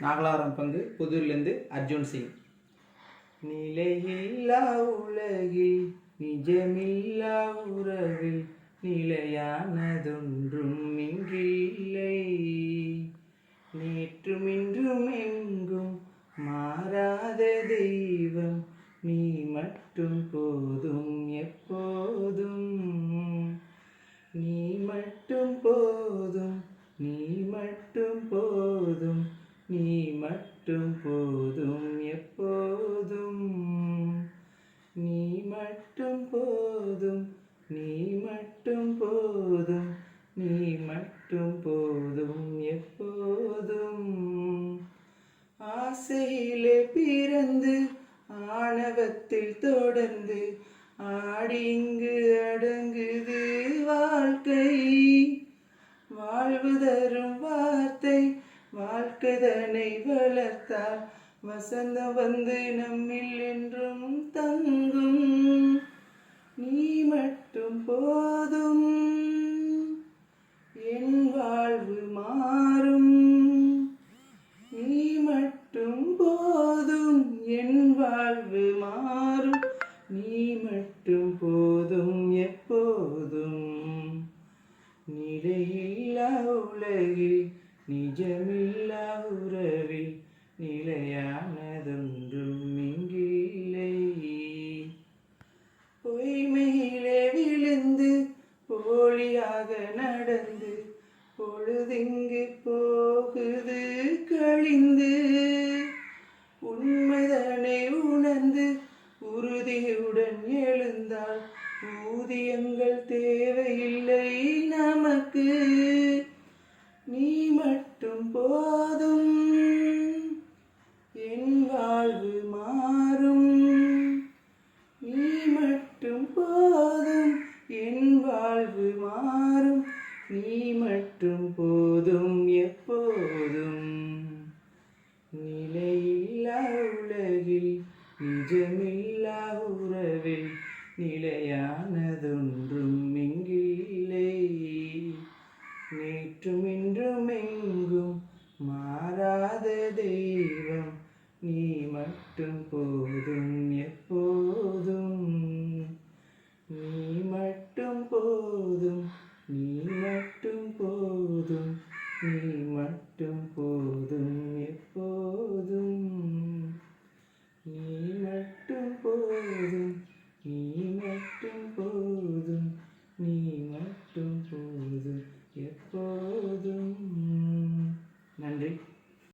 நாகலாரம் பங்கு புதூர்லேருந்து அர்ஜுன் சிங். நிலையில்லா உலகில் நிஜமில்லா உறவில் நிலையானதொன்றும் இங்கில்லை நேற்றும் இன்றும் எங்கும் மாறாத தெய்வம் நீ மட்டும் போதும் எப்போதும். நீ மட்டும் போதும் நீ மட்டும் போதும் நீ மட்டும் போதும் எப்போதும். நீ மட்டும் போதும் நீ மட்டும் போதும். நீ மட்டும் போதும் எப்போதும். ஆசையிலே பிறந்து ஆணவத்தில் தொடர்ந்து ஆடிங்கு அடங்குது வாழ்க்கை. வாழ்வு தரும் வாழ்க்கைதனை வளர்த்தார் வசந்தம் வந்து நம்மில் என்றும் தங்கும். நீ மட்டும் போதும். என் வாழ்வு மாறும். நீ மட்டும் போதும். என் வாழ்வு மாறும். நீ மட்டும் போதும் எப்போதும். நிலையில்லா உலகில் நிஜமே பொழுதெங்கு போகுது கழிந்து? உண்மைதனை உணர்ந்து உறுதியுடன் எழுந்தால் ஊதியங்கள் தேவையில்லை நமக்கு. நீ மட்டும் போதும் என் வாழ்வு மாறும். நீ மட்டும் போதும் என் வாழ்வு மாறும். நீ மட்டும் போதும் எப்போதும் நிலையில்லா உலகில் நிஜமில்லா உறவில் நிலையானதொன்றும் இங்கில்லை நேற்றும் இன்றும் எங்கும் மாறாத தெய்வம் நீ மட்டும் போதும் எப்போதும் நீ மட்டும் போதும் நீ மட்டும் போதும் நீ மட்டும் போதும்